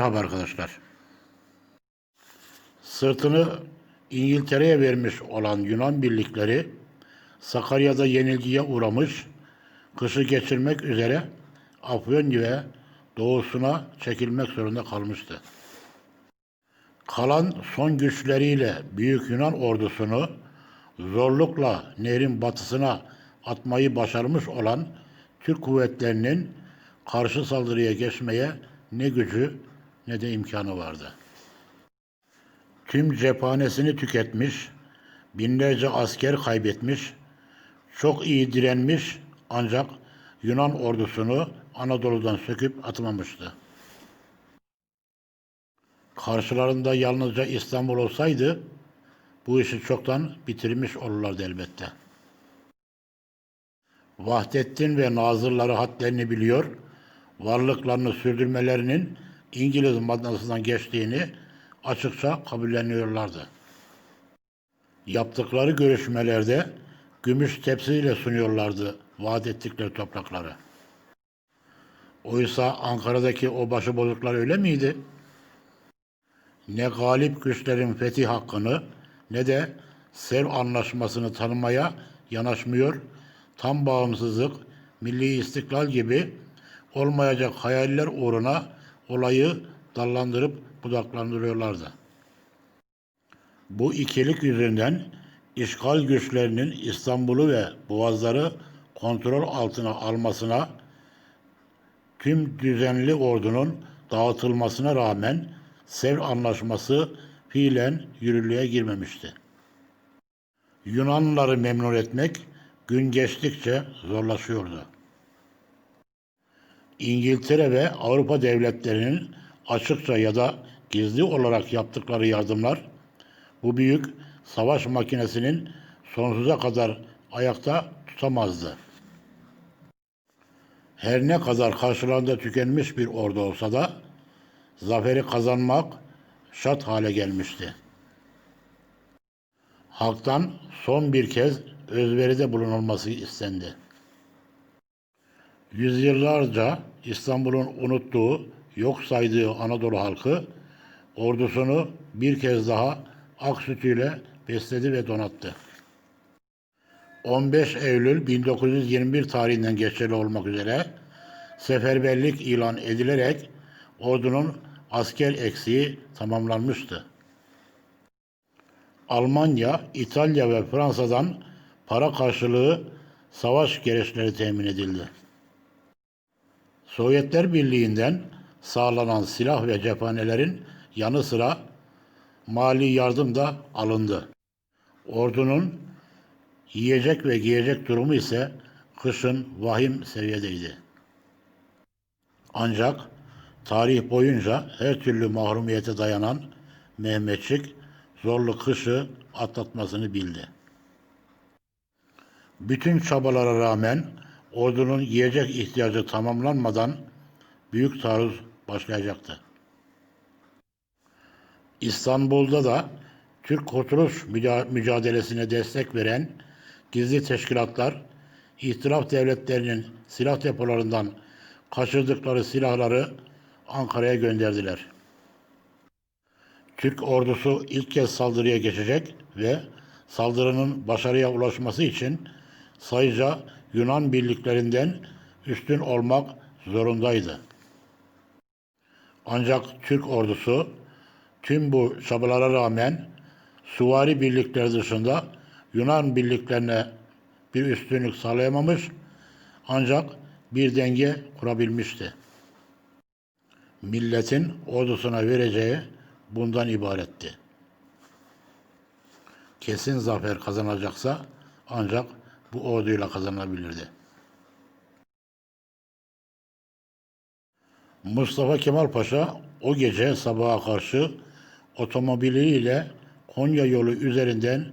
Merhaba arkadaşlar. Sırtını İngiltere'ye vermiş olan Yunan birlikleri Sakarya'da yenilgiye uğramış, kışı geçirmek üzere Afyon ve doğusuna çekilmek zorunda kalmıştı. Kalan son güçleriyle Büyük Yunan ordusunu zorlukla nehrin batısına atmayı başarmış olan Türk kuvvetlerinin karşı saldırıya geçmeye ne gücü ne de imkanı vardı. Tüm cephanesini tüketmiş, binlerce asker kaybetmiş, çok iyi direnmiş ancak Yunan ordusunu Anadolu'dan söküp atmamıştı. Karşılarında yalnızca İstanbul olsaydı bu işi çoktan bitirmiş olurlardı elbette. Vahdettin ve nazırları hadlerini biliyor, varlıklarını sürdürmelerinin İngiliz madnasından geçtiğini açıkça kabulleniyorlardı. Yaptıkları görüşmelerde gümüş tepsiyle sunuyorlardı vaat ettikleri toprakları. Oysa Ankara'daki o başıbozuklar öyle miydi? Ne galip güçlerin fethi hakkını ne de Sev Anlaşması'nı tanımaya yanaşmıyor, tam bağımsızlık, milli istiklal gibi olmayacak hayaller uğruna olayı dallandırıp budaklandırıyorlardı. Bu ikilik yüzünden işgal güçlerinin İstanbul'u ve Boğazları kontrol altına almasına, tüm düzenli ordunun dağıtılmasına rağmen Sevr Anlaşması fiilen yürürlüğe girmemişti. Yunanlıları memnun etmek gün geçtikçe zorlaşıyordu. İngiltere ve Avrupa devletlerinin açıkça ya da gizli olarak yaptıkları yardımlar bu büyük savaş makinesinin sonsuza kadar ayakta tutamazdı. Her ne kadar karşılarında tükenmiş bir ordu olsa da zaferi kazanmak şart hale gelmişti. Halktan son bir kez özveride bulunulması istendi. Yüzyıllarca İstanbul'un unuttuğu, yok saydığı Anadolu halkı ordusunu bir kez daha ak sütüyle besledi ve donattı. 15 Eylül 1921 tarihinden geçerli olmak üzere seferberlik ilan edilerek ordunun asker eksiği tamamlanmıştı. Almanya, İtalya ve Fransa'dan para karşılığı savaş gereçleri temin edildi. Sovyetler Birliği'nden sağlanan silah ve cephanelerin yanı sıra mali yardım da alındı. Ordunun yiyecek ve giyecek durumu ise kışın vahim seviyedeydi. Ancak tarih boyunca her türlü mahrumiyete dayanan Mehmetçik zorlu kışı atlatmasını bildi. Bütün çabalara rağmen ordunun yiyecek ihtiyacı tamamlanmadan büyük taarruz başlayacaktı. İstanbul'da da Türk Kurtuluş müca- mücadelesine destek veren gizli teşkilatlar ihtilaf devletlerinin silah depolarından kaçırdıkları silahları Ankara'ya gönderdiler. Türk ordusu ilk kez saldırıya geçecek ve saldırının başarıya ulaşması için sayıca Yunan birliklerinden üstün olmak zorundaydı. Ancak Türk ordusu tüm bu çabalara rağmen süvari birlikleri dışında Yunan birliklerine bir üstünlük sağlayamamış, Ancak bir denge kurabilmişti. Milletin ordusuna vereceği bundan ibaretti. Kesin zafer kazanacaksa ancak bu orduyla kazanabilirdi. Mustafa Kemal Paşa o gece sabaha karşı otomobiliyle Konya yolu üzerinden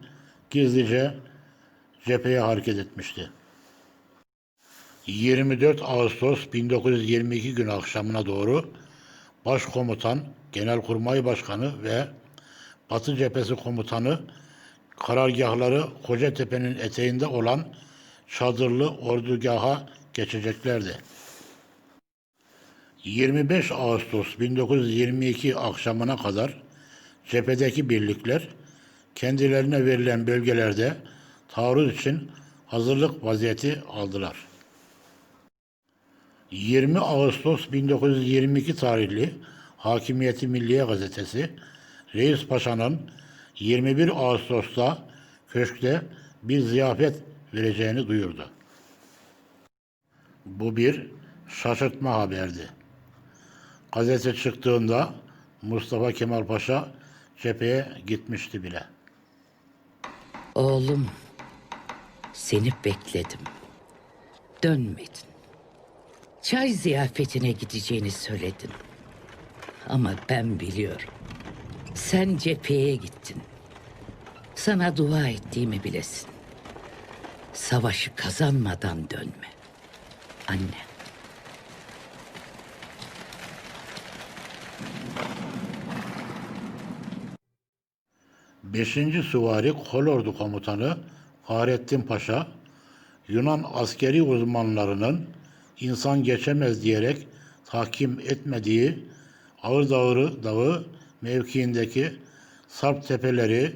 gizlice cepheye hareket etmişti. 24 Ağustos 1922 günü akşamına doğru Başkomutan, Genelkurmay Başkanı ve Batı Cephesi Komutanı karargahları Kocatepe'nin eteğinde olan çadırlı ordugaha geçeceklerdi. 25 Ağustos 1922 akşamına kadar cephedeki birlikler kendilerine verilen bölgelerde taarruz için hazırlık vaziyeti aldılar. 20 Ağustos 1922 tarihli Hakimiyeti Milliye gazetesi Reis Paşa'nın 21 Ağustos'ta köşkte bir ziyafet vereceğini duyurdu. Bu bir şaşırtma haberdi. Gazete çıktığında Mustafa Kemal Paşa cepheye gitmişti bile. Oğlum, seni bekledim. Dönmedin. Çay ziyafetine gideceğini söyledin. Ama ben biliyorum. Sen cepheye gittin. Sana dua ettiğimi bilesin. Savaşı kazanmadan dönme. Anne. Beşinci Süvari Kolordu Komutanı Fahrettin Paşa, Yunan askeri uzmanlarının insan geçemez diyerek tahkim etmediği Ağır Dağı mevkiindeki Sarp tepeleri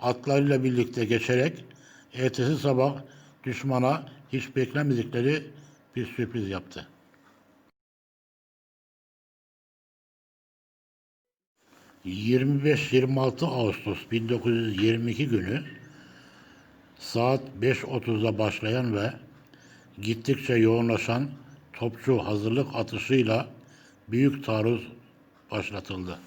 atlarıyla birlikte geçerek ertesi sabah düşmana hiç beklemedikleri bir sürpriz yaptı. ...25-26 Ağustos 1922 günü... ...saat 5.30'da başlayan ve... ...gittikçe yoğunlaşan... ...topçu hazırlık atışıyla... ...büyük taarruz başlatıldı.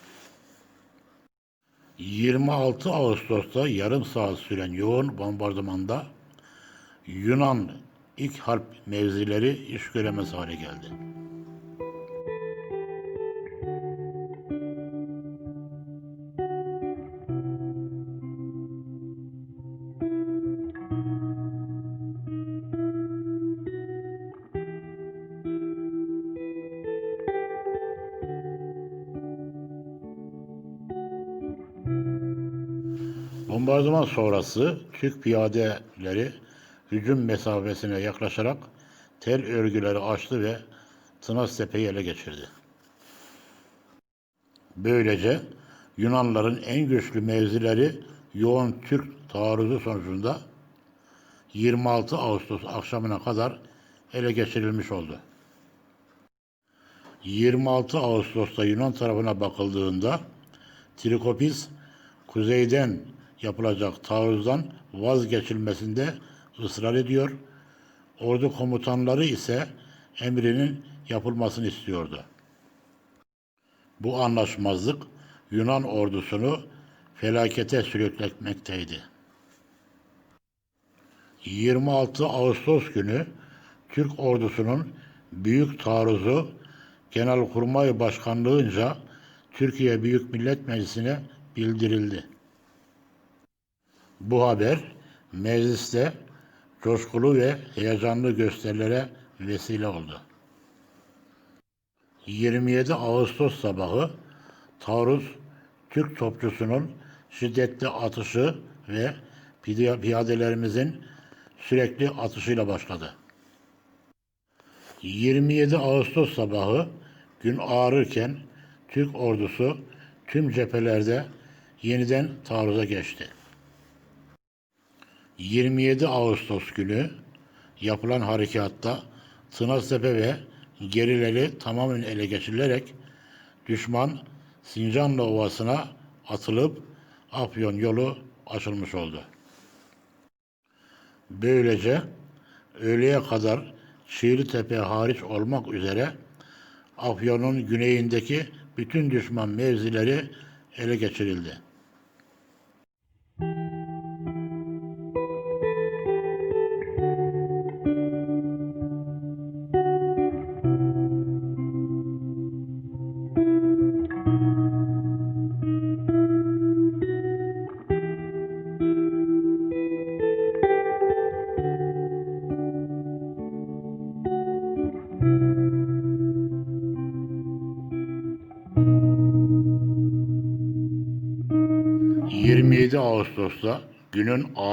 26 Ağustos'ta yarım saat süren yoğun bombardımanda... ...Yunan ilk harp mevzileri iş göremez hale geldi. Bombardıman sonrası Türk piyadeleri hücum mesafesine yaklaşarak tel örgüleri açtı ve Tınaztepe'yi ele geçirdi. Böylece Yunanların en güçlü mevzileri yoğun Türk taarruzu sonucunda 26 Ağustos akşamına kadar ele geçirilmiş oldu. 26 Ağustos'ta Yunan tarafına bakıldığında Trikopis kuzeyden yapılacak taarruzdan vazgeçilmesinde ısrar ediyor. Ordu komutanları ise emrinin yapılmasını istiyordu. Bu anlaşmazlık Yunan ordusunu felakete sürükletmekteydi. 26 Ağustos günü Türk ordusunun büyük taarruzu Genelkurmay Başkanlığınca Türkiye Büyük Millet Meclisi'ne bildirildi. Bu haber mecliste coşkulu ve heyecanlı gösterilere vesile oldu. 27 Ağustos sabahı taarruz Türk topçusunun şiddetli atışı ve piyadelerimizin sürekli atışıyla başladı. 27 Ağustos sabahı gün ağrırken Türk ordusu tüm cephelerde yeniden taarruza geçti. 27 Ağustos günü yapılan harekatta Tınaztepe ve gerileri tamamen ele geçirilerek düşman Sincanlı Ovası'na atılıp Afyon yolu açılmış oldu. Böylece öğleye kadar Şiiritepe hariç olmak üzere Afyon'un güneyindeki bütün düşman mevzileri ele geçirildi. ...27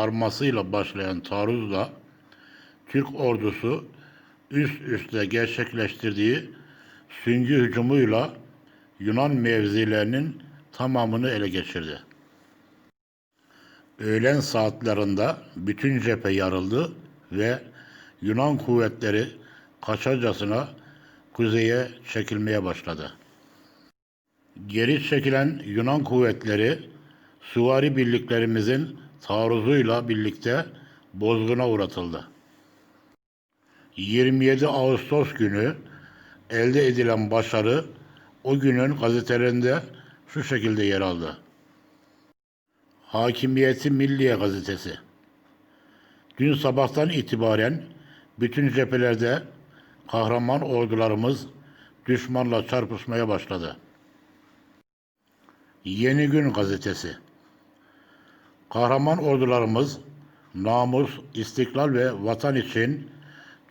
günün ağarmasıyla başlayan taarruzla... ...Türk ordusu üst üste gerçekleştirdiği süngü hücumuyla... ...Yunan mevzilerinin tamamını ele geçirdi. Öğlen saatlerinde bütün cephe yarıldı ve Yunan kuvvetleri kaçacasına kuzeye çekilmeye başladı. Geri çekilen Yunan kuvvetleri süvari birliklerimizin taarruzuyla birlikte bozguna uğratıldı. 27 Ağustos günü elde edilen başarı o günün gazetelerinde şu şekilde yer aldı. Hakimiyeti Milliye gazetesi. Dün sabahtan itibaren bütün cephelerde kahraman ordularımız düşmanla çarpışmaya başladı. Yeni Gün gazetesi. Kahraman ordularımız namus, istiklal ve vatan için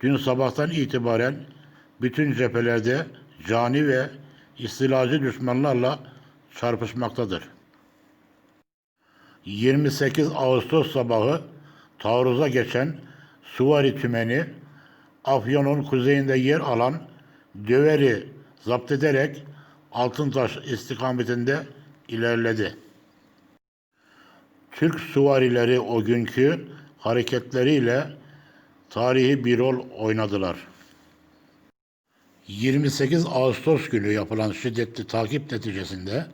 dün sabahtan itibaren bütün cephelerde cani ve istilacı düşmanlarla çarpışmaktadır. 28 Ağustos sabahı taarruza geçen Suvari Tümeni Afyon'un kuzeyinde yer alan Döveri zapt ederek Altıntaş istikametinde ilerledi. Türk süvarileri o günkü hareketleriyle tarihi bir rol oynadılar. 28 Ağustos günü yapılan şiddetli takip neticesinde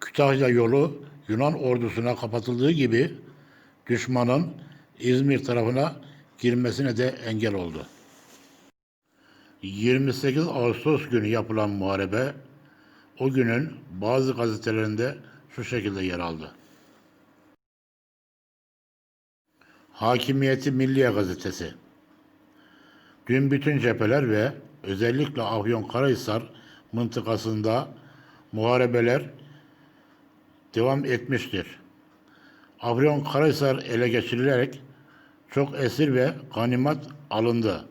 Kütahya yolu Yunan ordusuna kapatıldığı gibi düşmanın İzmir tarafına girmesine de engel oldu. 28 Ağustos günü yapılan muharebe o günün bazı gazetelerinde şu şekilde yer aldı. Hakimiyeti Milliye Gazetesi Dün bütün cepheler ve özellikle Afyonkarahisar mıntıkasında muharebeler devam etmiştir. Afyonkarahisar ele geçirilerek çok esir ve ganimet alındı.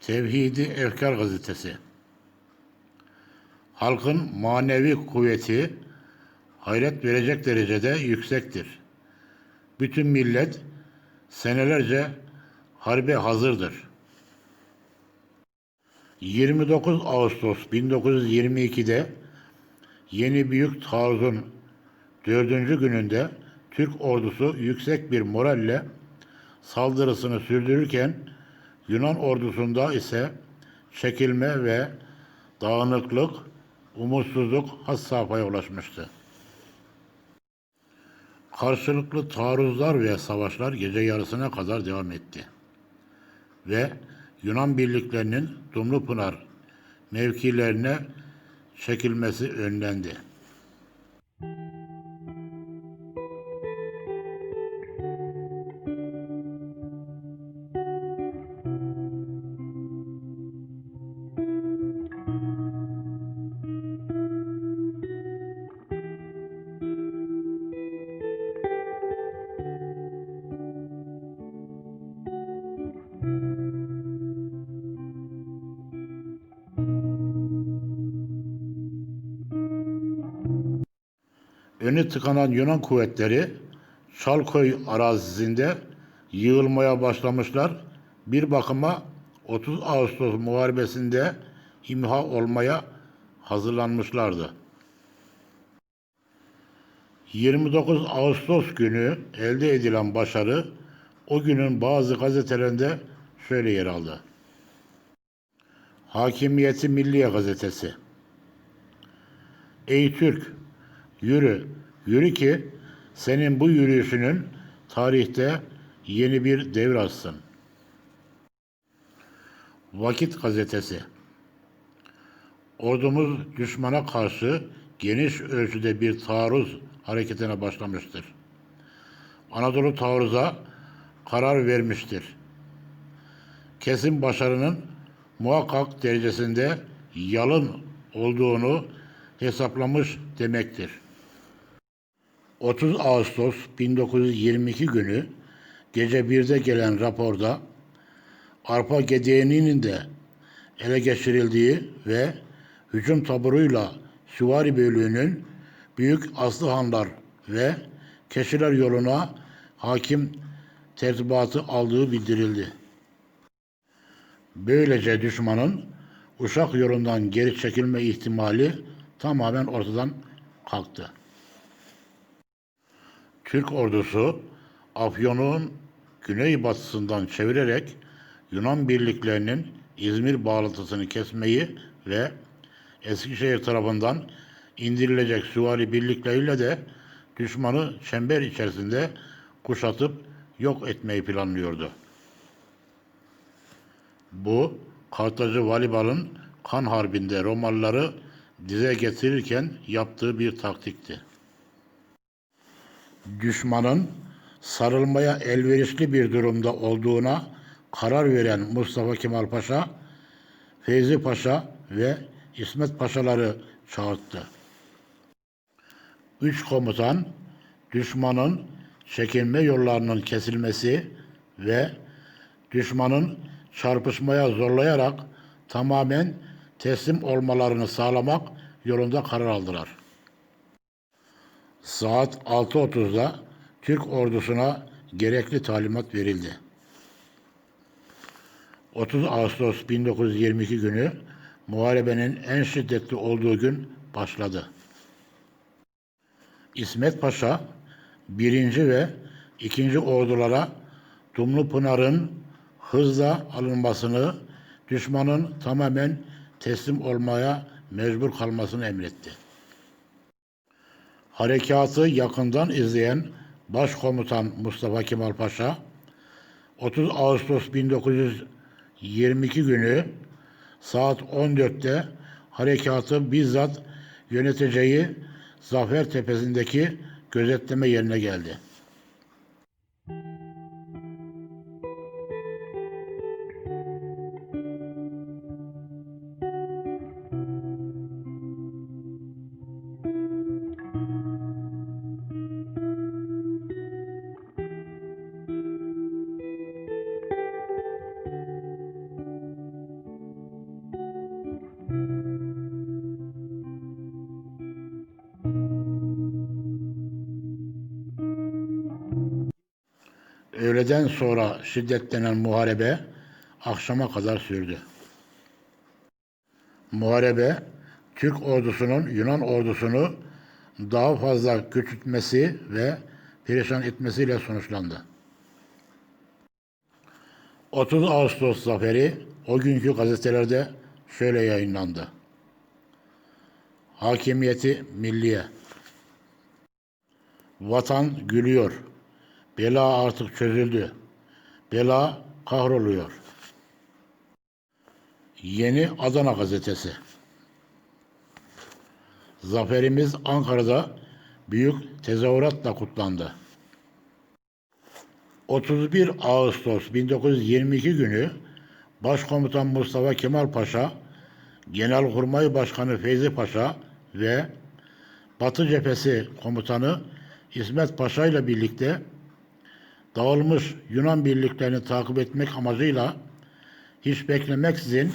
Tevhidi Efkar Gazetesi Halkın manevi kuvveti hayret verecek derecede yüksektir. Bütün millet senelerce harbe hazırdır. 29 Ağustos 1922'de yeni büyük taarruzun dördüncü gününde Türk ordusu yüksek bir moralle saldırısını sürdürürken Yunan ordusunda ise çekilme ve dağınıklık, umutsuzluk has safhaya ulaşmıştı. Karşılıklı taarruzlar ve savaşlar gece yarısına kadar devam etti. Ve Yunan birliklerinin Dumlupınar mevkilerine çekilmesi önlendi. Önü tıkanan Yunan kuvvetleri Çalköy arazisinde yığılmaya başlamışlar. Bir bakıma 30 Ağustos muharebesinde imha olmaya hazırlanmışlardı. 29 Ağustos günü elde edilen başarı o günün bazı gazetelerinde şöyle yer aldı. Hakimiyeti Milliye Gazetesi Ey Türk, yürü, yürü ki senin bu yürüyüşünün tarihte yeni bir devir açsın. Vakit Gazetesi Ordumuz düşmana karşı geniş ölçüde bir taarruz hareketine başlamıştır. Anadolu taarruza karar vermiştir. Kesin başarının muhakkak derecesinde yalın olduğunu hesaplamış demektir. 30 Ağustos 1922 günü gece 1'de gelen raporda arpa gedeğinin de ele geçirildiği ve hücum taburuyla süvari bölüğünün büyük Aslıhanlar ve Keşiler yoluna hakim tertibatı aldığı bildirildi. Böylece düşmanın Uşak yolundan geri çekilme ihtimali tamamen ortadan kalktı. Türk ordusu Afyon'un güneybatısından çevirerek Yunan birliklerinin İzmir bağlantısını kesmeyi ve Eskişehir tarafından indirilecek süvari birlikleriyle de düşmanı çember içerisinde kuşatıp yok etmeyi planlıyordu. Bu Kartacı Valibal'ın kan harbinde Romalıları dize getirirken yaptığı bir taktikti. Düşmanın sarılmaya elverişli bir durumda olduğuna karar veren Mustafa Kemal Paşa, Feyzi Paşa ve İsmet Paşaları çağırttı. Üç komutan düşmanın çekilme yollarının kesilmesi ve düşmanın çarpışmaya zorlayarak tamamen teslim olmalarını sağlamak yolunda karar aldılar. Saat 6.30'da Türk ordusuna gerekli talimat verildi. 30 Ağustos 1922 günü muharebenin en şiddetli olduğu gün başladı. İsmet Paşa, birinci ve ikinci ordulara Dumlupınar'ın hızla alınmasını, düşmanın tamamen teslim olmaya mecbur kalmasını emretti. Harekatı yakından izleyen Başkomutan Mustafa Kemal Paşa, 30 Ağustos 1922 günü saat 14'te harekatı bizzat yöneteceği Zafer Tepesi'ndeki gözetleme yerine geldi. Öğleden sonra şiddetlenen muharebe akşama kadar sürdü. Muharebe Türk ordusunun Yunan ordusunu daha fazla küçültmesi ve perişan etmesiyle sonuçlandı. 30 Ağustos zaferi o günkü gazetelerde şöyle yayınlandı. Hakimiyeti milliye. Vatan gülüyor. Bela artık çözüldü. Bela kahroluyor. Yeni Adana Gazetesi. Zaferimiz Ankara'da büyük tezahüratla kutlandı. 31 Ağustos 1922 günü Başkomutan Mustafa Kemal Paşa, Genelkurmay Başkanı Feyzi Paşa ve Batı Cephesi Komutanı İsmet Paşa ile birlikte dağılmış Yunan birliklerini takip etmek amacıyla hiç beklemeksizin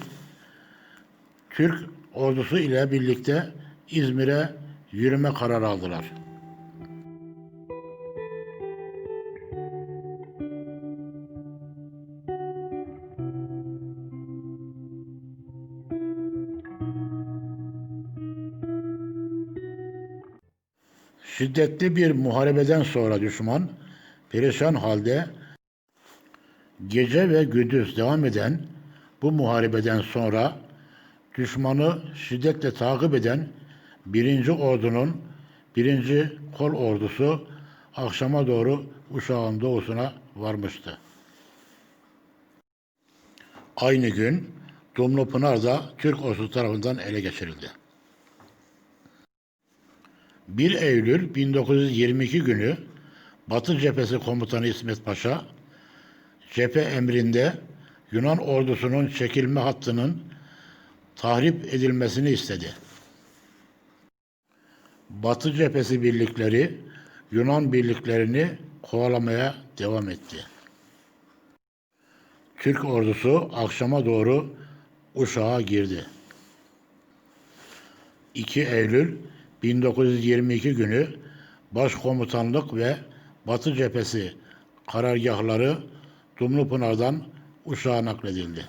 Türk ordusu ile birlikte İzmir'e yürüme kararı aldılar. Şiddetli bir muharebeden sonra düşman perişan halde gece ve gündüz devam eden bu muharebeden sonra düşmanı şiddetle takip eden birinci ordunun birinci kol ordusu akşama doğru Uşak'ın doğusuna varmıştı. Aynı gün Dumlupınar da Türk ordusu tarafından ele geçirildi. 1 Eylül 1922 günü Batı Cephesi Komutanı İsmet Paşa, cephe emrinde Yunan ordusunun çekilme hattının tahrip edilmesini istedi. Batı cephesi birlikleri Yunan birliklerini kovalamaya devam etti. Türk ordusu akşama doğru Uşak'a girdi. 2 Eylül 1922 günü Başkomutanlık ve Batı cephesi karargahları Dumlupınar'dan Uşak'a nakledildi.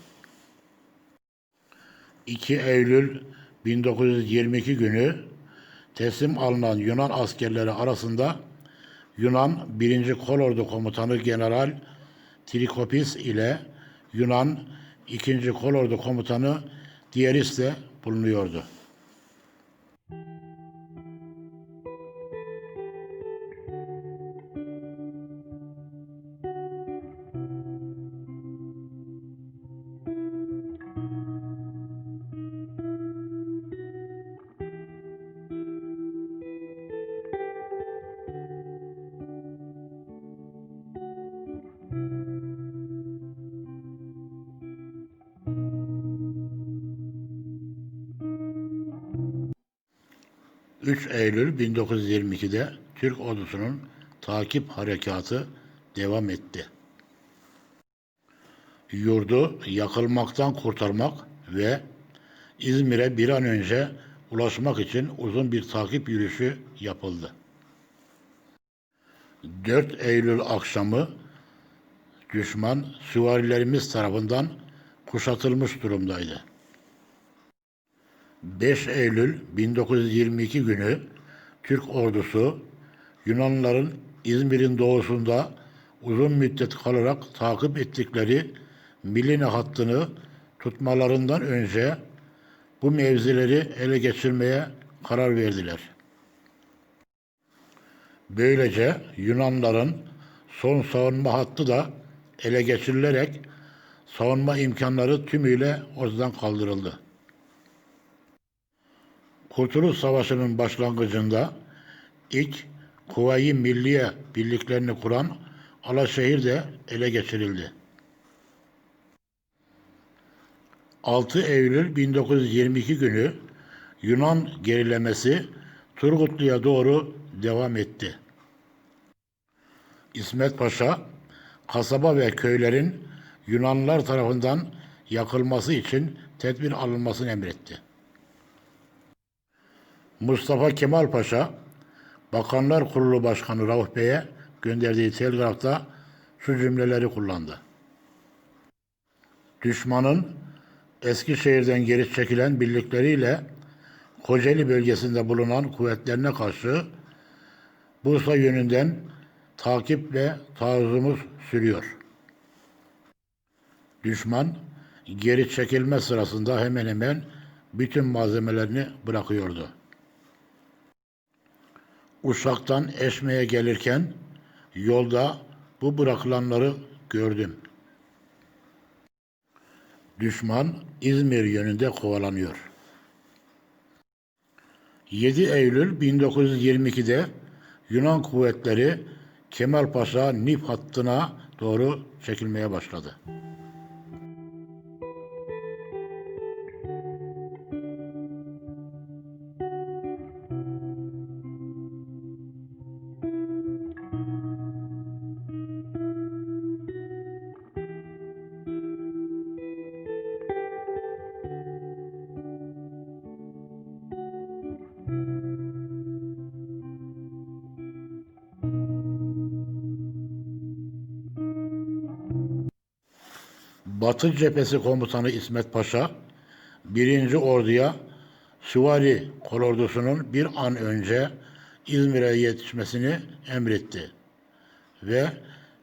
2 Eylül 1922 günü teslim alınan Yunan askerleri arasında Yunan 1. Kolordu Komutanı General Trikopis ile Yunan 2. Kolordu Komutanı Dieris de bulunuyordu. Eylül 1922'de Türk ordusunun takip harekatı devam etti. Yurdu yakılmaktan kurtarmak ve İzmir'e bir an önce ulaşmak için uzun bir takip yürüyüşü yapıldı. 4 Eylül akşamı düşman süvarilerimiz tarafından kuşatılmış durumdaydı. 5 Eylül 1922 günü Türk ordusu Yunanlıların İzmir'in doğusunda uzun müddet kalarak takip ettikleri Milini hattını tutmalarından önce bu mevzileri ele geçirmeye karar verdiler. Böylece Yunanların son savunma hattı da ele geçirilerek savunma imkanları tümüyle ortadan kaldırıldı. Kurtuluş Savaşı'nın başlangıcında ilk Kuvayi Milliye birliklerini kuran Alaşehir de ele geçirildi. 6 Eylül 1922 günü Yunan gerilemesi Turgutlu'ya doğru devam etti. İsmet Paşa, kasaba ve köylerin Yunanlılar tarafından yakılması için tedbir alınmasını emretti. Mustafa Kemal Paşa, Bakanlar Kurulu Başkanı Rauf Bey'e gönderdiği telgrafta şu cümleleri kullandı. Düşmanın Eskişehir'den geri çekilen birlikleriyle Kocaeli bölgesinde bulunan kuvvetlerine karşı Bursa yönünden takip ve taarruzumuz sürüyor. Düşman geri çekilme sırasında hemen hemen bütün malzemelerini bırakıyordu. Uşak'tan Eşme'ye gelirken yolda bu bırakılanları gördüm. Düşman İzmir yönünde kovalanıyor. 7 Eylül 1922'de Yunan kuvvetleri Kemalpaşa Nip hattına doğru çekilmeye başladı. Batı Cephesi Komutanı İsmet Paşa, 1. Ordu'ya Süvari kolordusunun bir an önce İzmir'e yetişmesini emretti ve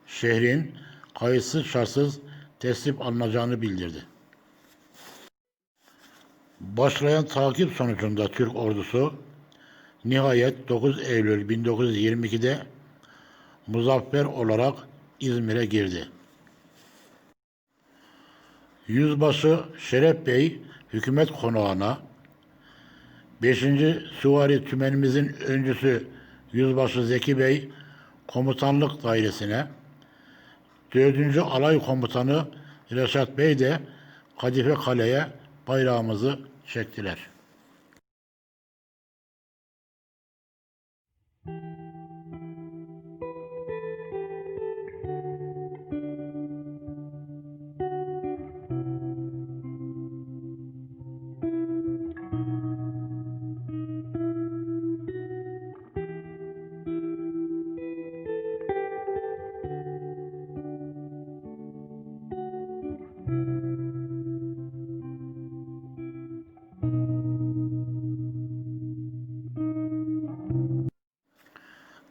şehrin kayıtsız şartsız teslim alınacağını bildirdi. Başlayan takip sonucunda Türk ordusu nihayet 9 Eylül 1922'de muzaffer olarak İzmir'e girdi. Yüzbaşı Şeref Bey hükümet konağına, 5. Süvari Tümenimizin öncüsü Yüzbaşı Zeki Bey komutanlık dairesine, 4. Alay Komutanı Reşat Bey de Kadife Kale'ye bayrağımızı çektiler.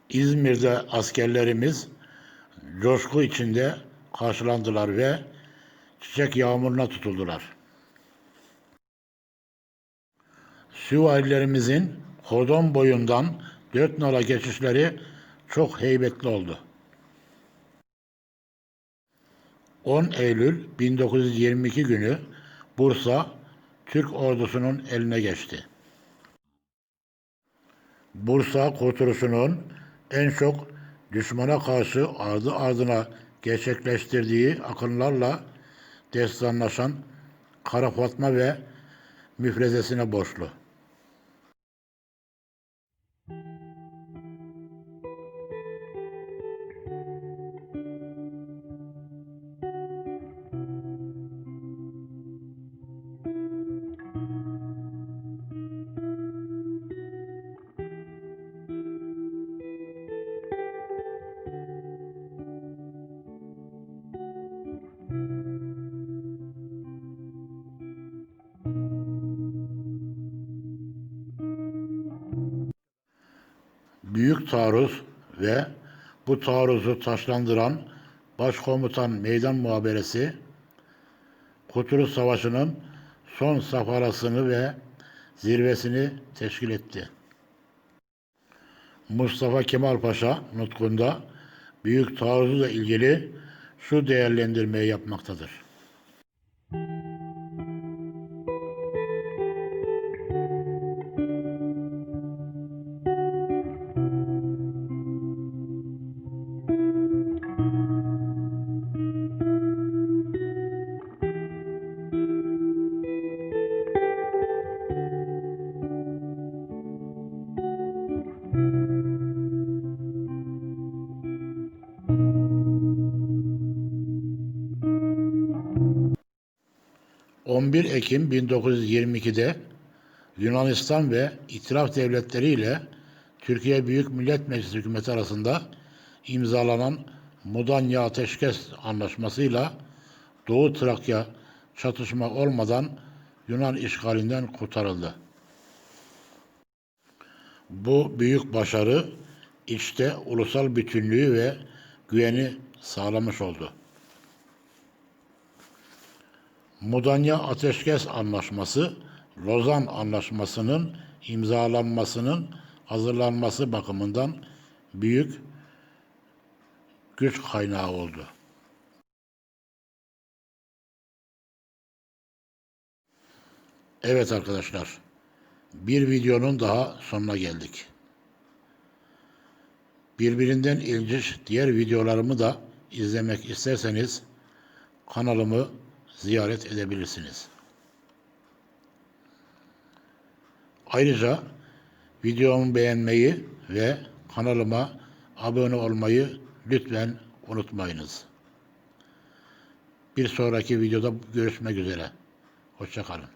İzmir'de askerlerimiz coşku içinde karşılandılar ve çiçek yağmuruna tutuldular. Süvarilerimizin kordon boyundan dört nala geçişleri çok heybetli oldu. 10 Eylül 1922 günü Bursa Türk ordusunun eline geçti. Bursa Kurtuluşu'nun en çok düşmana karşı ardı ardına gerçekleştirdiği akınlarla destanlaşan Kara Fatma ve müfrezesine borçlu. Taarruz ve bu taarruzu taşlandıran Başkomutan Meydan Muhaberesi Kurtuluş Savaşı'nın son safharasını ve zirvesini teşkil etti. Mustafa Kemal Paşa nutkunda büyük taarruzla ilgili şu değerlendirmeyi yapmaktadır. ...11 Ekim 1922'de Yunanistan ve İtilaf Devletleri ile Türkiye Büyük Millet Meclisi hükümeti arasında imzalanan Mudanya Ateşkes Anlaşması'yla Doğu Trakya çatışma olmadan Yunan işgalinden kurtarıldı. Bu büyük başarı içte ulusal bütünlüğü ve güveni sağlamış oldu. Mudanya Ateşkes Anlaşması, Lozan Anlaşması'nın imzalanmasının hazırlanması bakımından büyük güç kaynağı oldu. Evet arkadaşlar, bir videonun daha sonuna geldik. Birbirinden ilginç diğer videolarımı da izlemek isterseniz kanalımı ziyaret edebilirsiniz. Ayrıca videomu beğenmeyi ve kanalıma abone olmayı lütfen unutmayınız. Bir sonraki videoda görüşmek üzere. Hoşçakalın.